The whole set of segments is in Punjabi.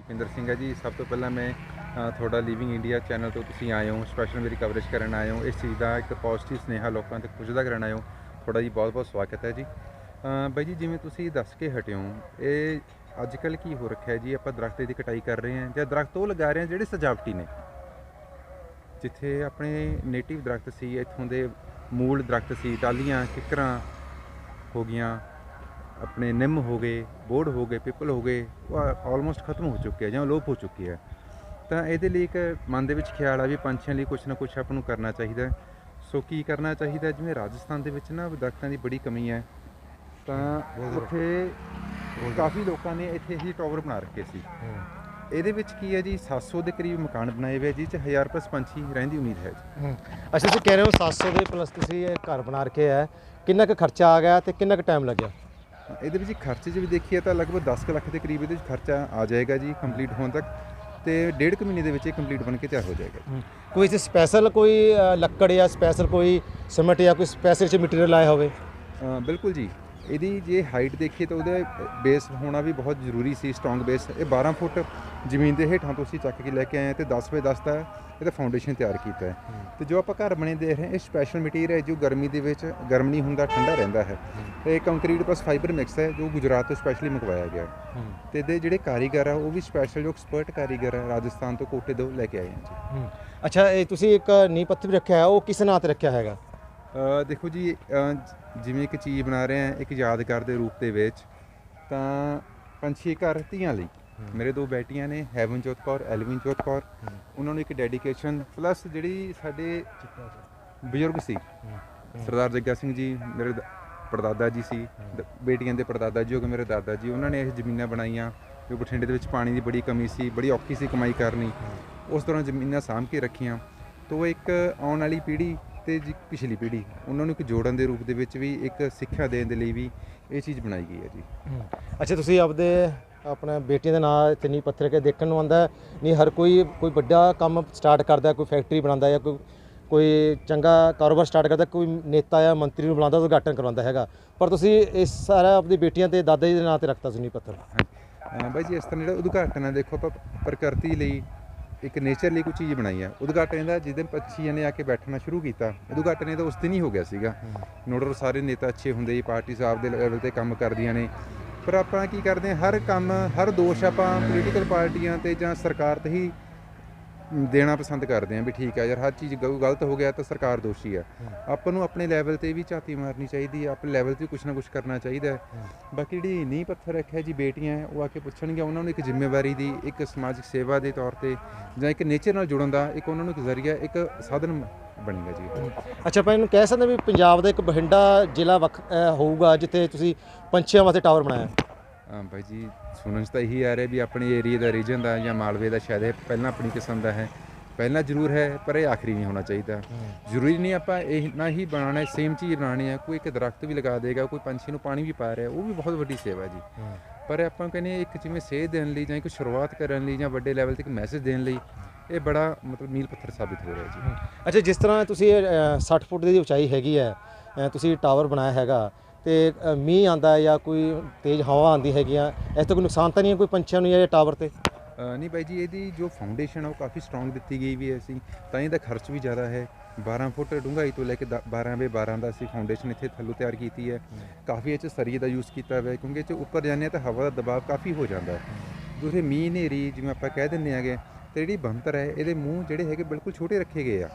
ਦੀਪਿੰਦਰ ਸਿੰਘ ਹੈ ਜੀ। ਸਭ ਤੋਂ ਪਹਿਲਾਂ ਮੈਂ ਤੁਹਾਡਾ ਲਿਵਿੰਗ ਇੰਡੀਆ ਚੈਨਲ ਤੋਂ ਤੁਸੀਂ ਆਏ ਹੋ ਸਪੈਸ਼ਲ ਮੇਰੀ ਕਵਰੇਜ ਕਰਨ ਆਏ ਹੋ। ਇਸ ਚੀਜ਼ ਦਾ ਇੱਕ ਪੋਜ਼ਿਟਿਵ ਸੁਨੇਹਾ ਲੋਕਾਂ ਤੱਕ ਪੁੱਜਦਾ ਕਰਨ ਆਏ ਹੋ। ਤੁਹਾਡਾ ਜੀ ਬਹੁਤ ਬਹੁਤ ਸਵਾਗਤ ਹੈ ਜੀ। ਬਾਈ ਜੀ, ਜਿਵੇਂ ਤੁਸੀਂ ਦੱਸ ਕੇ ਹਟੇ ਹੋ, ਇਹ ਅੱਜ ਕੱਲ ਕੀ ਹੋ ਰੱਖਿਆ ਜੀ? ਆਪਾਂ ਦਰਖਤ ਦੀ ਕਟਾਈ ਕਰ ਰਹੇ ਹਾਂ ਜਾਂ ਦਰਖਤ ਉਹ ਲਗਾ ਰਹੇ ਹਾਂ ਜਿਹੜੇ ਸਜਾਵਟੀ ਨੇ। ਜਿੱਥੇ ਆਪਣੇ ਨੇਟਿਵ ਦਰਖਤ ਸੀ, ਇੱਥੋਂ ਦੇ ਮੂਲ ਦਰਖਤ ਸੀ ਟਾਲੀਆਂ ਕਿੱਕਰਾਂ ਹੋ ਗਈਆਂ। ਆਪਣੇ ਨਿੰਮ ਹੋ ਗਏ ਬੋੜ ਹੋ ਗਏ ਪਿੱਪਲ ਹੋ ਗਏ ਉਹ ਆਲਮੋਸਟ ਖਤਮ ਹੋ ਚੁੱਕੇ ਆ ਜਾਂ ਲੋਪ ਹੋ ਚੁੱਕੇ ਆ ਤਾਂ ਇਹਦੇ ਲਈ ਇੱਕ ਮਨ ਦੇ ਵਿੱਚ ਖਿਆਲ ਆ ਵੀ ਪੰਛੀਆਂ ਲਈ ਕੁਝ ਨਾ ਕੁਝ ਆਪਾਂ ਨੂੰ ਕਰਨਾ ਚਾਹੀਦਾ ਹੈ। ਸੋ ਕੀ ਕਰਨਾ ਚਾਹੀਦਾ ਹੈ? ਜਿਵੇਂ ਰਾਜਸਥਾਨ ਦੇ ਵਿੱਚ ਨਾ ਦਰਖਤਾਂ ਦੀ ਬੜੀ ਕਮੀ ਹੈ ਤਾਂ ਉੱਥੇ ਕਾਫੀ ਲੋਕਾਂ ਨੇ ਇੱਥੇ ਹੀ ਟਾਵਰ ਬਣਾ ਰੱਖੇ ਸੀ ਇਹਦੇ ਵਿੱਚ ਕੀ ਹੈ ਜੀ 700 ਦੇ ਕਰੀਬ ਮਕਾਨ ਬਣਾਏ ਹੋਏ ਜਿਹ ਚ 1000 ਪਲੱਸ ਪੰਛੀ ਰਹਿਣ ਦੀ ਉਮੀਦ ਹੈ ਜੀ ਹੂੰ ਅੱਛਾ ਤੁਸੀਂ ਕਹਿ ਰਹੇ ਹੋ 700 ਦੇ ਪਲੱਸ ਤੁਸੀਂ ਇਹ ਘਰ ਬਣਾ ਰਖੇ ਹੈ ਕਿੰਨਾ ਕੁ ਖਰਚਾ ਆ ਗਿਆ ਤੇ ਕਿੰਨਾ ਕੁ ਟਾਈਮ ਲੱਗਿਆ ਇਹਦੇ ਵਿੱਚ ਖਰਚੇ 'ਚ ਵੀ ਦੇਖੀਏ ਤਾਂ ਲਗਭਗ 10 ਕੁ ਲੱਖ ਦੇ ਕਰੀਬ ਇਹਦੇ ਵਿੱਚ ਖਰਚਾ ਆ ਜਾਏਗਾ ਜੀ ਕੰਪਲੀਟ ਹੋਣ ਤੱਕ ਤੇ ਡੇਢ ਕੁ ਮਹੀਨੇ ਦੇ ਵਿੱਚ ਇਹ ਕੰਪਲੀਟ ਬਣ ਕੇ ਤਿਆਰ ਹੋ ਜਾਏਗਾ ਕੋਈ ਇਸ ਸਪੈਸ਼ਲ ਕੋਈ ਲੱਕੜ ਜਾਂ ਸਪੈਸ਼ਲ ਕੋਈ ਸਿਮਟ ਜਾਂ ਕੋਈ ਸਪੈਸ਼ਲ ਚ ਮਟੀਰੀਅਲ ਆਇਆ ਹੋਵੇ? ਬਿਲਕੁਲ ਜੀ। ਇਹਦੀ ਜੇ ਹਾਈਟ ਦੇਖੀਏ ਤਾਂ ਉਹਦੇ ਬੇਸ ਹੋਣਾ ਵੀ ਬਹੁਤ ਜ਼ਰੂਰੀ ਸੀ ਸਟਰੋਂਗ ਬੇਸ ਇਹ 12 ਫੁੱਟ ਜ਼ਮੀਨ ਦੇ ਹੇਠਾਂ ਤੋਂ ਅਸੀਂ ਚੱਕ ਕੇ ਲੈ ਕੇ ਆਏ ਤੇ 10 ਬਾਏ 10 ਦਾ ਇਹਦਾ ਫਾਊਂਡੇਸ਼ਨ ਤਿਆਰ ਕੀਤਾ ਹੈ। ਤੇ ਜੋ ਆਪਾਂ ਘਰ ਬਣੇ ਦੇਖ ਰਹੇ ਹਾਂ ਇਹ ਸਪੈਸ਼ਲ ਮਟੀਰੀਅਲ ਹੈ ਜੋ ਗਰਮੀ ਦੇ ਵਿੱਚ ਗਰਮ ਨਹੀਂ ਹੁੰਦਾ ਠੰਡਾ ਰਹਿੰਦਾ ਹੈ। ਇਹ ਕੰਕਰੀਟ ਪਲੱਸ ਫਾਈਬਰ ਮਿਕਸ ਹੈ ਜੋ ਗੁਜਰਾਤ ਤੋਂ ਸਪੈਸ਼ਲੀ ਮੰਗਵਾਇਆ ਗਿਆ ਤੇ ਇਹਦੇ ਜਿਹੜੇ ਕਾਰੀਗਰ ਆ ਉਹ ਵੀ ਸਪੈਸ਼ਲ ਜੋ ਐਕਸਪਰਟ ਕਾਰੀਗਰ ਹੈ ਰਾਜਸਥਾਨ ਤੋਂ ਕੋਟੇ ਤੋਂ ਲੈ ਕੇ ਆਏ ਹਾਂ ਜੀ। ਅੱਛਾ ਇਹ ਤੁਸੀਂ ਇੱਕ ਨੀਂਹ ਪੱਥਰ ਵੀ ਰੱਖਿਆ ਹੈ ਉਹ ਕਿਸ ਨਾਂ ਤੇ ਰੱਖਿਆ ਹੈਗਾ? ਦੇਖੋ ਜੀ ਜਿਵੇਂ ਇੱਕ ਚੀਜ਼ ਬਣਾ ਰਹੇ ਆ ਇੱਕ ਯਾਦਗਾਰ ਦੇ ਰੂਪ ਦੇ ਵਿੱਚ ਤਾਂ ਪੰਛੀ ਘਰ ਧੀਆਂ ਲਈ। ਮੇਰੇ ਦੋ ਬੇਟੀਆਂ ਨੇ ਹੈਵਨਜੋਤ ਕੌਰ ਐਲਵਿਨਜੋਤ ਕੌਰ। ਉਹਨਾਂ ਨੂੰ ਇੱਕ ਡੈਡੀਕੇਸ਼ਨ ਪਲੱਸ ਜਿਹੜੀ ਸਾਡੇ ਬਜ਼ੁਰਗ ਸੀ ਸਰਦਾਰ ਜੱਗਾ ਸਿੰਘ ਜੀ ਮੇਰੇ ਦ- ਪੜਦਾਦਾ ਜੀ ਸੀ ਬੇਟੀਆਂ ਦੇ ਪੜਦਾਦਾ ਜੀ ਹੋ ਗਏ ਮੇਰੇ ਦਾਦਾ ਜੀ। ਉਹਨਾਂ ਨੇ ਇਹ ਜ਼ਮੀਨਾਂ ਬਣਾਈਆਂ ਜੋ ਬਠਿੰਡੇ ਦੇ ਵਿੱਚ ਪਾਣੀ ਦੀ ਬੜੀ ਕਮੀ ਸੀ ਬੜੀ ਔਖੀ ਸੀ ਕਮਾਈ ਕਰਨੀ। ਉਸ ਦੌਰਾਨ ਜ਼ਮੀਨਾਂ ਸਾਂਭ ਕੇ ਰੱਖੀਆਂ। ਤੋਂ ਇੱਕ ਆਉਣ ਵਾਲੀ ਪੀੜ੍ਹੀ ਤੇ ਜੀ ਪਿਛਲੀ ਪੀੜ੍ਹੀ ਉਹਨਾਂ ਨੂੰ ਇੱਕ ਜੋੜਨ ਦੇ ਰੂਪ ਦੇ ਵਿੱਚ ਵੀ ਇੱਕ ਸਿੱਖਿਆ ਦੇਣ ਦੇ ਲਈ ਵੀ ਇਹ ਚੀਜ਼ ਬਣਾਈ ਗਈ ਹੈ ਜੀ। ਅੱਛਾ ਤੁਸੀਂ ਆਪਦੇ ਆਪਣਾ ਬੇਟੀਆਂ ਦੇ ਨਾਂ ਤੇ ਨੀਂਹ ਪੱਥਰ ਕੇ ਦੇਖਣ ਨੂੰ ਆਉਂਦਾ। ਨਹੀਂ ਹਰ ਕੋਈ ਕੋਈ ਵੱਡਾ ਕੰਮ ਸਟਾਰਟ ਕਰਦਾ ਕੋਈ ਫੈਕਟਰੀ ਬਣਾਉਂਦਾ ਜਾਂ ਕੋਈ ਕੋਈ ਚੰਗਾ ਕਾਰੋਬਾਰ ਸਟਾਰਟ ਕਰਦਾ ਕੋਈ ਨੇਤਾ ਜਾਂ ਮੰਤਰੀ ਨੂੰ ਬੁਲਾਉਂਦਾ ਉਦਘਾਟਨ ਕਰਵਾਉਂਦਾ ਹੈਗਾ। ਪਰ ਤੁਸੀਂ ਇਸ ਸਾਰਾ ਆਪਣੀ ਬੇਟੀਆਂ ਤੇ ਦਾਦਾ ਜੀ ਦੇ ਨਾਂ ਤੇ ਰੱਖਤਾ ਸੀ ਨੀਂਹ ਪੱਥਰ। ਬਾਈ ਜੀ ਇਸ ਤਰ੍ਹਾਂ ਜਿਹੜਾ ਉਦਘਾਟਨ ਹੈ ਦੇਖੋ ਆਪਾਂ ਪ੍ਰਕਿਰਤੀ ਲਈ ਇੱਕ ਨੇਚਰ ਲਈ ਕੋਈ ਚੀਜ਼ ਬਣਾਈ ਆ। ਉਦਘਾਟਨ ਇਹਦਾ ਜਿਸ ਦਿਨ ਪੰਛੀਆਂ ਨੇ ਆ ਕੇ ਬੈਠਣਾ ਸ਼ੁਰੂ ਕੀਤਾ ਉਦਘਾਟਨ ਇਹਦਾ ਉਸ ਦਿਨ ਹੀ ਹੋ ਗਿਆ ਸੀਗਾ। ਨੋਡਲ ਸਾਰੇ ਨੇਤਾ ਅੱਛੇ ਹੁੰਦੇ ਜੀ ਪਾਰਟੀ ਸਾਹਿਬ ਦੇ ਲੈਵਲ ਤੇ ਕੰਮ ਕਰਦੀਆਂ ਨੇ। ਪਰ ਆਪਾਂ ਕੀ ਕਰਦੇ ਹਾਂ ਹਰ ਕੰਮ ਹਰ ਦੋਸ਼ ਆਪਾਂ ਪੋਲੀਟੀਕਲ ਪਾਰਟੀਆਂ ਤੇ ਜਾਂ ਸਰਕਾਰ ਤੇ ਹੀ ਦੇਣਾ ਪਸੰਦ ਕਰਦੇ ਹਾਂ ਵੀ ਠੀਕ ਹੈ ਯਾਰ ਹਰ ਚੀਜ਼ ਗ- ਗਲਤ ਹੋ ਗਿਆ ਤਾਂ ਸਰਕਾਰ ਦੋਸ਼ੀ ਹੈ। ਆਪਾਂ ਨੂੰ ਆਪਣੇ ਲੈਵਲ ਤੇ ਵੀ ਝਾਤੀ ਮਾਰਨੀ ਚਾਹੀਦੀ ਹੈ ਆਪਣੇ ਲੈਵਲ ਤੇ ਕੁਝ ਨਾ ਕੁਝ ਕਰਨਾ ਚਾਹੀਦਾ ਹੈ। ਬਾਕੀ ਜਿਹੜੀ ਨੀਂਹ ਪੱਥਰ ਰੱਖਿਆ ਜੀ ਬੇਟੀਆਂ ਹੈ, ਉਹ ਆ ਕੇ ਪੁੱਛਣਗੀਆਂ ਉਹਨਾਂ ਨੂੰ ਇੱਕ ਜ਼ਿੰਮੇਵਾਰੀ ਦੀ ਇੱਕ ਸਮਾਜਿਕ ਸੇਵਾ ਦੇ ਤੌਰ ਤੇ ਜਾਂ ਇੱਕ ਨੇਚਰ ਨਾਲ ਜੁੜਨ ਦਾ ਇੱਕ ਉਹਨਾਂ ਨੂੰ ਇੱਕ ਜ਼ਰੀਆ ਇੱਕ ਸਾਧਨ ਬਣੇਗਾ ਜੀ। ਅੱਛਾ ਆਪਾਂ ਇਹਨੂੰ ਕਹਿ ਸਕਦੇ ਹਾਂ ਵੀ ਪੰਜਾਬ ਦਾ ਇੱਕ ਬਠਿੰਡਾ ਜ਼ਿਲ੍ਹਾ ਵੱਖ ਅ, ਹੋਊਗਾ ਜਿੱਥੇ ਤੁਸੀਂ ਪੰਛੀਆਂ ਵਾਸਤੇ ਟਾਵਰ ਬਣਾਇਆ। ਬਾਈ ਜੀ ਸੁਣਨ 'ਚ ਤਾਂ ਇਹੀ ਆ ਰਿਹਾ ਵੀ ਆਪਣੇ ਏਰੀਆ ਦਾ ਰੀਜਨ ਦਾ ਜਾਂ ਮਾਲਵੇ ਦਾ ਸ਼ਾਇਦ ਇਹ ਪਹਿਲਾਂ ਆਪਣੀ ਕਿਸਮ ਦਾ ਹੈ। ਪਹਿਲਾਂ ਜ਼ਰੂਰ ਹੈ ਪਰ ਇਹ ਆਖਰੀ ਨਹੀਂ ਹੋਣਾ ਚਾਹੀਦਾ। ਜ਼ਰੂਰੀ ਨਹੀਂ ਆਪਾਂ ਇਹ ਨਾ ਹੀ ਬਣਾਉਣਾ ਸੇਮ ਚੀਜ਼ ਬਣਾਉਣੀ ਹੈ ਕੋਈ ਇੱਕ ਦਰਖਤ ਵੀ ਲਗਾ ਦੇਗਾ ਕੋਈ ਪੰਛੀ ਨੂੰ ਪਾਣੀ ਵੀ ਪਾ ਰਿਹਾ ਉਹ ਵੀ ਬਹੁਤ ਵੱਡੀ ਸੇਵਾ ਜੀ। ਪਰ ਆਪਾਂ ਕਹਿੰਦੇ ਇੱਕ ਜਿਵੇਂ ਸੇਧ ਦੇਣ ਲਈ ਜਾਂ ਇੱਕ ਸ਼ੁਰੂਆਤ ਕਰਨ ਲਈ ਜਾਂ ਵੱਡੇ ਲੈਵਲ ਤੇ ਇੱਕ ਮੈਸੇਜ ਦੇਣ ਲਈ ਇਹ ਬੜਾ ਮਤਲਬ ਮੀਲ ਪੱਥਰ ਸਾਬਿਤ ਹੋ ਰਿਹਾ ਜੀ। ਅੱਛਾ ਜਿਸ ਤਰ੍ਹਾਂ ਤੁਸੀਂ ਇਹ, ਅ, 60 ਫੁੱਟ ਦੀ ਉਚਾਈ ਹੈਗੀ ਹੈ ਤੁਸੀਂ ਟਾਵਰ ਬਣਾਇਆ ਹੈਗਾ ਤੇ ਮੀਂਹ ਆਂਦਾ ਜਾਂ ਕੋਈ ਤੇਜ਼ ਹਵਾ ਆਂਦੀ ਹੈਗੀ ਆ ਇਸ ਤੋਂ ਕੋਈ ਨੁਕਸਾਨ ਤਾਂ ਨਹੀਂ ਹੈ ਕੋਈ ਪੰਛੀਆਂ ਨੂੰ ਜਾਂ ਟਾਵਰ ਤੇ? ਨਹੀਂ ਬਾਈ ਜੀ, ਇਹਦੀ ਜੋ ਫਾਊਂਡੇਸ਼ਨ ਆ ਉਹ ਕਾਫੀ ਸਟਰੋਂਗ ਦਿੱਤੀ ਗਈ ਵੀ ਹੈ ਅਸੀਂ, ਤਾਂ ਇਹਦਾ ਖਰਚ ਵੀ ਜ਼ਿਆਦਾ ਹੈ। 12 ਫੁੱਟ ਡੂੰਘਾਈ ਤੋਂ ਲੈ ਕੇ ਦ- 12 ਬਾਏ 12 ਦਾ ਅਸੀਂ ਫਾਊਂਡੇਸ਼ਨ ਇੱਥੇ ਥੱਲੋਂ ਤਿਆਰ ਕੀਤੀ ਹੈ। ਕਾਫੀ ਇਹ 'ਚ ਸਰੀਏ ਦਾ ਯੂਜ਼ ਕੀਤਾ ਹੋਇਆ ਕਿਉਂਕਿ ਇਹ 'ਚ ਉੱਪਰ ਜਾਂਦੇ ਹਾਂ ਤਾਂ ਹਵਾ ਦਾ ਦਬਾਅ ਕਾਫੀ ਹੋ ਜਾਂਦਾ ਹੈ। ਦੂਸਰੇ ਮੀਂਹ ਹਨੇਰੀ ਜਿਵੇਂ ਆਪਾਂ ਕਹਿ ਦਿੰਦੇ ਆਗੇ ਤੇ ਜਿਹੜੀ ਬੰਤਰ ਹੈ ਇਹਦੇ ਮੂੰਹ ਜਿਹੜੇ ਹੈਗੇ ਬਿਲਕੁਲ ਛੋਟੇ ਰੱਖੇ ਗਏ ਆ।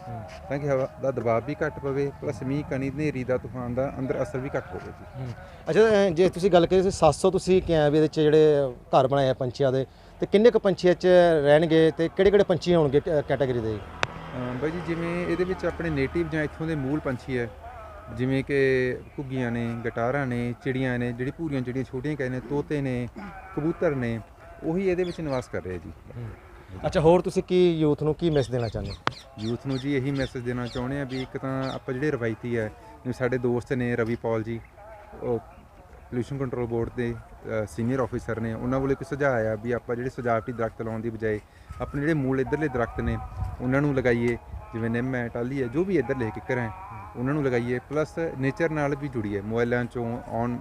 ਤਾਂ ਕਿ ਹਵਾ ਦਾ ਦਬਾਅ ਵੀ ਘੱਟ ਪਵੇ ਪਲੱਸ ਮੀਂਹ ਕਣੀ ਹਨੇਰੀ ਦਾ ਤੂਫਾਨ ਦਾ ਅੰਦਰ ਅਸਰ ਵੀ ਘੱਟ ਹੋਵੇ ਜੀ। ਅੱਛਾ ਜੇ ਤੁਸੀਂ ਗੱਲ ਕਰੀ 700 ਤੁਸੀਂ ਕਿਹਾ ਵੀ ਇਹਦੇ ਚ ਜਿਹੜੇ ਘਰ ਬਣਾਏ ਆ ਪੰਛੀਆਂ ਦੇ ਤੇ ਕਿੰਨੇ ਕੁ ਪੰਛੀ ਇਹ ਚ ਰਹਿਣਗੇ ਤੇ ਕਿਹੜੇ ਕਿਹੜੇ ਪੰਛੀ ਹੋਣਗੇ ਕੈਟਾਗਰੀ ਦੇ? ਬਾਈ ਜੀ ਜਿਵੇਂ ਇਹਦੇ ਵਿੱਚ ਆਪਣੇ ਨੇਟਿਵ ਜਾਂ ਇੱਥੋਂ ਦੇ ਮੂਲ ਪੰਛੀ ਹੈ ਜਿਵੇਂ ਕਿ ਘੁੱਗੀਆਂ ਨੇ ਗਟਾਰਾਂ ਨੇ ਚਿੜੀਆਂ ਨੇ ਜਿਹੜੀ ਭੂਰੀਆਂ ਚਿੜੀਆਂ ਛੋਟੀਆਂ ਕਹਿੰਦੇ ਨੇ ਤੋਤੇ ਨੇ ਕਬੂਤਰ ਨੇ ਉਹੀ ਇਹਦੇ ਵਿੱਚ ਨਿਵਾਸ ਕਰ ਰਹੇ ਜੀ। ਅੱਛਾ, ਹੋਰ ਤੁਸੀਂ ਕੀ ਯੂਥ ਨੂੰ ਕੀ ਮੈਸੇਜ ਦੇਣਾ ਚਾਹੁੰਦੇ ਹੋ? ਯੂਥ ਨੂੰ ਜੀ ਇਹੀ ਮੈਸੇਜ ਦੇਣਾ ਚਾਹੁੰਦੇ ਆ ਵੀ ਇੱਕ ਤਾਂ ਆਪਾਂ ਜਿਹੜੇ ਰਵਾਇਤੀ ਹੈ, ਜਿਵੇਂ ਸਾਡੇ ਦੋਸਤ ਨੇ ਰਵੀ ਪੌਲ ਜੀ, ਉਹ ਪੋਲੂਸ਼ਨ ਕੰਟਰੋਲ ਬੋਰਡ ਦੇ ਸੀਨੀਅਰ ਆਫੀਸਰ ਨੇ, ਉਹਨਾਂ ਵੱਲੋਂ ਇੱਕ ਸੁਝਾਅ ਆ ਵੀ ਆਪਾਂ ਜਿਹੜੇ ਸਜਾਵਟੀ ਦਰਖਤ ਲਾਉਣ ਦੀ ਬਜਾਏ ਆਪਣੇ ਜਿਹੜੇ ਮੂਲ ਇਧਰਲੇ ਦਰਖਤ ਨੇ, ਉਹਨਾਂ ਨੂੰ ਲਗਾਈਏ, ਜਿਵੇਂ ਨਿੰਮ ਹੈ ਟਾਲੀ ਹੈ, ਜੋ ਵੀ ਇਧਰਲੇ ਕਿੱਕਰ ਹੈ, ਉਹਨਾਂ ਨੂੰ ਲਗਾਈਏ ਪਲੱਸ ਨੇਚਰ ਨਾਲ ਵੀ ਜੁੜੀਏ ਮੋਬਾਈਲਾਂ ਚੋਂ ਔਨ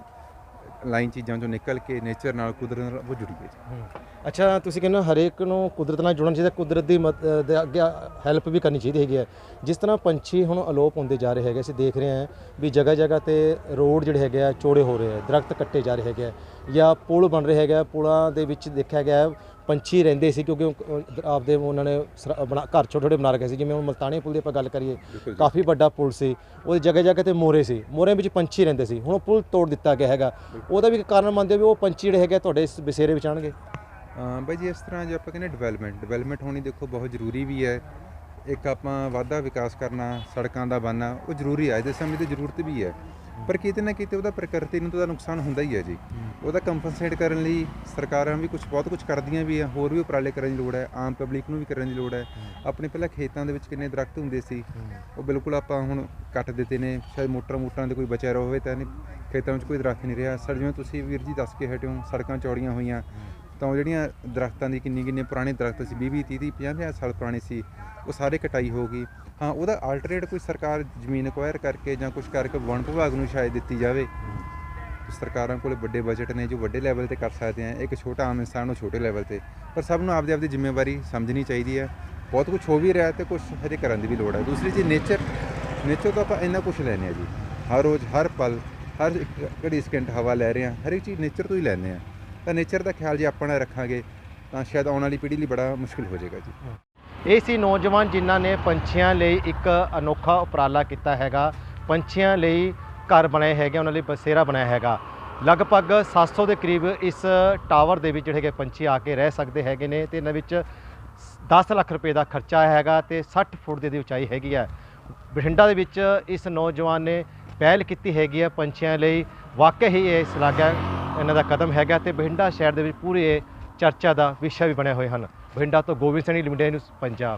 ਲਾਈਨ ਚੀਜ਼ਾਂ ਚੋਂ ਨਿਕਲ ਕੇ ਨੇਚਰ ਨਾਲ ਕੁਦਰਤ ਨਾਲ ਉਹ ਜੁੜੀਏ ਜੀ। ਅੱਛਾ ਤੁਸੀਂ ਕਹਿੰਦੇ ਹੋ ਹਰੇਕ ਨੂੰ ਕੁਦਰਤ ਨਾਲ ਜੁੜਨਾ ਚਾਹੀਦਾ ਕੁਦਰਤ ਦੀ ਮਦ- ਦੇ ਅੱਗੇ ਹੈਲਪ ਵੀ ਕਰਨੀ ਚਾਹੀਦੀ ਹੈਗੀ ਹੈ। ਜਿਸ ਤਰ੍ਹਾਂ ਪੰਛੀ ਹੁਣ ਅਲੋਪ ਹੁੰਦੇ ਜਾ ਰਹੇ ਹੈਗੇ ਅਸੀਂ ਦੇਖ ਰਹੇ ਹਾਂ ਵੀ ਜਗ੍ਹਾ ਜਗ੍ਹਾ ਤੇ ਰੋਡ ਜਿਹੜੇ ਹੈਗੇ ਆ ਚੌੜੇ ਹੋ ਰਹੇ ਆ ਦਰਖਤ ਕੱਟੇ ਜਾ ਰਹੇ ਹੈਗੇ ਆ ਜਾਂ ਪੁਲ ਬਣ ਰਹੇ ਹੈਗੇ ਆ ਪੁਲਾਂ ਦੇ ਵਿੱਚ ਦੇਖਿਆ ਗਿਆ ਹੈ, ਪੰਛੀ ਰਹਿੰਦੇ ਸੀ ਕਿਉਂਕਿ ਉਹ- ਆਪਦੇ ਉਹਨਾਂ ਨੇ ਸਰ- ਬਣਾ ਘਰ ਛੋਟੇ ਛੋਟੇ ਬਣਾ ਰੱਖੇ ਸੀ ਜਿਵੇਂ ਹੁਣ ਮਲਤਾਨੀ ਪੁਲ ਦੀ ਆਪਾਂ ਗੱਲ ਕਰੀਏ। ਕਾਫੀ ਵੱਡਾ ਪੁਲ ਸੀ ਉਹਦੀ ਜਗ੍ਹਾ ਜਗ੍ਹਾ ਤੇ ਮੋਰੇ ਸੀ ਮੋਰਿਆਂ ਵਿੱਚ ਪੰਛੀ ਰਹਿੰਦੇ ਸੀ ਹੁਣ ਉਹ ਪੁਲ ਤੋੜ ਦਿੱਤਾ ਗਿਆ ਹੈਗਾ। ਉਹਦਾ ਵੀ ਇੱਕ ਕਾਰਨ ਮੰਨਦੇ ਹੋ ਵੀ ਉਹ ਪੰਛੀ ਜਿਹੜੇ ਹੈਗੇ ਆ ਤੁਹਾਡੇ ਇਸ ਬਸੇਰੇ ਵਿੱਚ ਆਣਗੇ ਅਮ ਬਾਈ ਜੀ ਇਸ ਤਰ੍ਹਾਂ ਜੇ ਆਪਾਂ ਕਹਿੰਦੇ ਡਿਵੈਲਪਮੈਂਟ ਡਿਵੈਲਪਮੈਂਟ ਹੋਣੀ ਦੇਖੋ ਬਹੁਤ ਜ਼ਰੂਰੀ ਵੀ ਹੈ। ਇੱਕ ਆਪਾਂ ਵਾਧਾ ਵਿਕਾਸ ਕਰਨਾ ਸੜਕਾਂ ਦਾ ਬਣਨਾ ਉਹ ਜ਼ਰੂਰੀ ਹੈ ਅੱਜ ਦੇ ਸਮੇਂ ਦੀ ਜ਼ਰੂਰਤ ਵੀ ਹੈ। ਪਰ ਕਿਤੇ ਨਾ ਕਿਤੇ ਉਹਦਾ ਪ੍ਰਕਿਰਤੀ ਨੂੰ ਤਾਂ ਨੁਕਸਾਨ ਹੁੰਦਾ ਹੀ ਹੈ ਜੀ। ਉਹਦਾ ਕੰਪਨਸੇਟ ਕਰਨ ਲਈ ਸਰਕਾਰਾਂ ਵੀ ਕੁਝ ਬਹੁਤ ਕੁਝ ਕਰਦੀਆਂ ਵੀ ਆ ਹੋਰ ਵੀ ਉਪਰਾਲੇ ਕਰਨ ਦੀ ਲੋੜ ਹੈ ਆਮ ਪਬਲਿਕ ਨੂੰ ਵੀ ਕਰਨ ਦੀ ਲੋੜ ਹੈ। ਆਪਣੇ ਪਹਿਲਾਂ ਖੇਤਾਂ ਦੇ ਵਿੱਚ ਕਿੰਨੇ ਦਰਖਤ ਹੁੰਦੇ ਸੀ ਉਹ ਬਿਲਕੁਲ ਆਪਾਂ ਹੁਣ ਕੱਟ ਦਿੱਤੇ ਨੇ ਸ਼ਾਇਦ ਮੋਟਰਾਂ ਮੋਟਰਾਂ ਦੇ ਕੋਈ ਬਚਿਆ ਰਿਹਾ ਹੋਵੇ ਤਾਂ ਨਹੀਂ ਖੇਤਾਂ ਵਿੱਚ ਕੋਈ ਦਰਖਤ ਨਹੀਂ ਰਿਹਾ। ਸਰ ਜਿਵੇਂ ਤੁਸੀਂ ਵੀਰ ਜੀ ਦੱਸ ਕੇ ਹਟਿਓ ਸੜਕਾਂ ਚੌੜੀਆਂ ਹੋਈਆਂ ਤਾਂ ਉਹ ਜਿਹੜੀਆਂ ਦਰਖਤਾਂ ਦੀ ਕਿੰਨੀ ਕਿੰਨੇ ਪੁਰਾਣੇ ਦਰਖਤ ਸੀ 20 20 30 50 50 ਸਾਲ ਪੁਰਾਣੇ ਸੀ ਉਹ ਸਾਰੇ ਕਟਾਈ ਹੋ ਗਈ। ਹਾਂ ਉਹਦਾ ਆਲਟਰੇਟ ਕੋਈ ਸਰਕਾਰ ਜ਼ਮੀਨ ਅਕਵਾਇਰ ਕਰਕੇ ਜਾਂ ਕੁਝ ਕਰਕੇ ਵਣ ਵਿਭਾਗ ਨੂੰ ਸ਼ਾਇਦ ਦਿੱਤੀ ਜਾਵੇ। ਸਰਕਾਰਾਂ ਕੋਲੇ ਵੱਡੇ ਬਜਟ ਨੇ ਜੋ ਵੱਡੇ ਲੈਵਲ ਤੇ ਕਰ ਸਕਦੇ ਆ। ਇੱਕ ਛੋਟਾ ਆਮ ਇਨਸਾਨ ਨੂੰ ਛੋਟੇ ਲੈਵਲ ਤੇ। ਪਰ ਸਭ ਨੂੰ ਆਪਦੀ ਆਪਦੀ ਜ਼ਿੰਮੇਵਾਰੀ ਸਮਝਣੀ ਚਾਹੀਦੀ ਹੈ ਬਹੁਤ ਕੁਝ ਹੋ ਵੀ ਰਿਹਾ ਤੇ ਕੁਝ ਹਜੇ ਕਰਨ ਦੀ ਵੀ ਲੋੜ ਹੈ ਦੂਸਰੀ ਚੀਜ਼ ਨੇਚਰ ਨੇਚਰ ਤੋਂ ਆਪਾਂ ਇੰਨਾ ਕੁਝ ਲੈਨੇ ਆ ਜੀ। ਹਰ ਰੋਜ਼ ਹਰ ਪਲ ਹਰ ਘੜੀ ਸਕਿੰਟ ਹਵਾ ਲੈ ਰਹੇ ਆ। ਹਰ ਇੱਕ ਚੀਜ਼ ਨੇਚਰ ਤੋਂ ਹੀ ਲੈਨੇ ਆ। ਤਾਂ ਨੇਚਰ ਦਾ ਖਿਆਲ ਜੇ ਆਪਾਂ ਨਾ ਰੱਖਾਂਗੇ ਤਾਂ ਸ਼ਾਇਦ ਆਉਣ ਵਾਲੀ ਪੀੜ੍ਹੀ ਲਈ ਬੜਾ ਮੁਸ਼ਕਿਲ ਹੋ ਜਾਏਗਾ ਜੀ। ਇਹ ਸੀ ਨੌਜਵਾਨ ਜਿਨ੍ਹਾਂ ਨੇ ਪੰਛੀਆਂ ਲਈ ਇੱਕ ਅਨੋਖਾ ਉਪਰਾਲਾ ਕੀਤਾ ਹੈਗਾ। ਪੰਛੀਆਂ ਲਈ ਘਰ ਬਣਾਏ ਹੈਗੇ, ਉਹਨਾਂ ਲਈ ਬਸੇਰਾ ਬਣਾਇਆ ਹੈਗਾ। ਲਗਭਗ 700 ਦੇ ਕਰੀਬ ਇਸ ਟਾਵਰ ਦੇ ਵਿੱਚ ਜਿਹੜੇ ਹੈਗੇ ਪੰਛੀ ਆ ਕੇ ਰਹਿ ਸਕਦੇ ਹੈਗੇ ਨੇ ਤੇ ਇਹਨਾਂ ਵਿੱਚ 10 ਲੱਖ ਰੁਪਏ ਦਾ ਖਰਚਾ ਹੈਗਾ ਤੇ 60 ਫੁੱਟ ਦੀ ਇਹਦੀ ਉਚਾਈ ਹੈਗੀ ਹੈ। ਬਠਿੰਡਾ ਦੇ ਵਿੱਚ ਇਸ ਨੌਜਵਾਨ ਨੇ ਪਹਿਲ ਕੀਤੀ ਹੈਗੀ ਹੈ ਪੰਛੀਆਂ ਲਈ। ਵਾਕਈ ਹੀ ਇਹ ਸ਼ਲਾਘਾ ਇਹਨਾਂ ਦਾ ਕਦਮ ਹੈਗਾ ਤੇ ਬਠਿੰਡਾ ਸ਼ਹਿਰ ਦੇ ਵਿੱਚ ਪੂਰੇ ਇਹ ਚਰਚਾ ਦਾ ਵਿਸ਼ਾ ਵੀ ਬਣੇ ਹੋਏ ਹਨ। ਬਠਿੰਡਾ ਤੋਂ ਗੋਬਿੰਦ ਸਿੰਘ ਲਿਮਟਿਡ ਨਿਊਜ਼ ਪੰਜਾਬ।